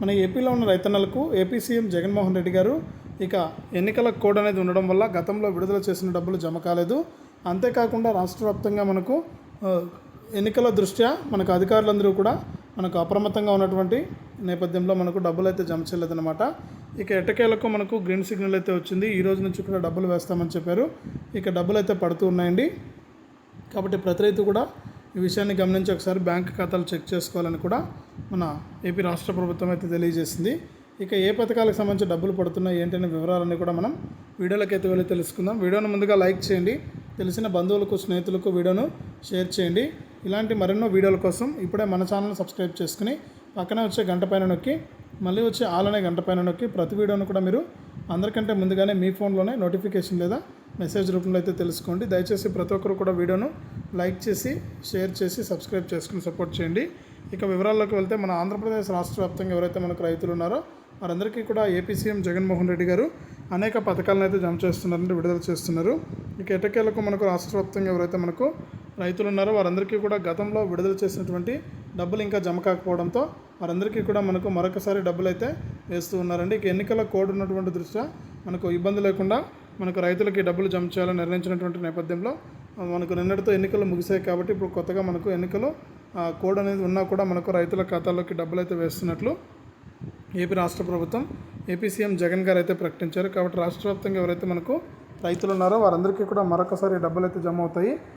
మన ఏపీలో ఉన్న రైతన్నలకు ఏపీ సీఎం జగన్మోహన్ రెడ్డి గారు ఇక ఎన్నికల కోడ్ అనేది ఉండడం వల్ల గతంలో విడుదల చేసిన డబ్బులు జమ కాలేదు. అంతేకాకుండా రాష్ట్ర వ్యాప్తంగా మనకు ఎన్నికల దృష్ట్యా మనకు అధికారులందరూ కూడా మనకు అప్రమత్తంగా ఉన్నటువంటి నేపథ్యంలో మనకు డబ్బులు అయితే జమ చేయలేదన్నమాట. ఇక ఎట్టకేలకు మనకు గ్రీన్ సిగ్నల్ అయితే వచ్చింది. ఈ రోజు నుంచి కూడా డబ్బులు వేస్తామని చెప్పారు. ఇక డబ్బులు అయితే పడుతూ ఉన్నాయండి. కాబట్టి ప్రతి రైతు కూడా ఈ విషయాన్ని గమనించి ఒకసారి బ్యాంక్ ఖాతాలు చెక్ చేసుకోవాలని కూడా మన ఏపీ రాష్ట్ర ప్రభుత్వం అయితే తెలియజేసింది. ఇక ఏ పథకాలకు సంబంధించి డబ్బులు పడుతున్నాయి ఏంటనే వివరాలన్నీ కూడా మనం వీడియోలోకి అయితే వెళ్ళి తెలుసుకుందాం. వీడియోను ముందుగా లైక్ చేయండి. తెలిసిన బంధువులకు స్నేహితులకు వీడియోను షేర్ చేయండి. ఇలాంటి మరెన్నో వీడియోల కోసం ఇప్పుడే మన ఛానల్ సబ్స్క్రైబ్ చేసుకుని పక్కనే వచ్చే గంట పైన నొక్కి మళ్ళీ వచ్చే ఆలనే గంట పైన నొక్కి ప్రతి వీడియోను కూడా మీరు అందరికంటే ముందుగానే మీ ఫోన్లోనే నోటిఫికేషన్ లేదా మెసేజ్ రూపంలో అయితే తెలుసుకోండి. దయచేసి ప్రతి ఒక్కరు కూడా వీడియోను లైక్ చేసి షేర్ చేసి సబ్స్క్రైబ్ చేసుకుని సపోర్ట్ చేయండి. ఇక వివరాల్లోకి వెళ్తే మన ఆంధ్రప్రదేశ్ రాష్ట్ర వ్యాప్తంగా ఎవరైతే మనకు రైతులు ఉన్నారో వారందరికీ కూడా ఏపీ సీఎం జగన్మోహన్ రెడ్డి గారు అనేక పథకాలను అయితే జమ చేస్తున్నారంటే విడుదల చేస్తున్నారు. ఇక ఎటకేలకు మనకు రాష్ట్ర వ్యాప్తంగా ఎవరైతే మనకు రైతులు ఉన్నారో వారందరికీ కూడా గతంలో విడుదల చేసినటువంటి డబ్బులు ఇంకా జమ కాకపోవడంతో వారందరికీ కూడా మనకు మరొకసారి డబ్బులు అయితే వేస్తూ ఉన్నారండి. ఇక ఎన్నికల కోడ్ ఉన్నటువంటి దృష్ట్యా మనకు ఇబ్బంది లేకుండా మనకు రైతులకి డబ్బులు జమ చేయాలని నిర్ణయించినటువంటి నేపథ్యంలో మనకు నిన్నటితో ఎన్నికలు ముగిసాయి కాబట్టి ఇప్పుడు కొత్తగా మనకు ఎన్నికలు కోడ్ అనేది ఉన్నా కూడా మనకు రైతుల ఖాతాల్లోకి డబ్బులు అయితే వేస్తున్నట్లు ఏపీ రాష్ట్ర ప్రభుత్వం ఏపీ సీఎం జగన్ గారు అయితే ప్రకటించారు. కాబట్టి రాష్ట్ర వ్యాప్తంగా ఎవరైతే మనకు రైతులు ఉన్నారో వారందరికీ కూడా మరొకసారి డబ్బులు అయితే జమ అవుతాయి.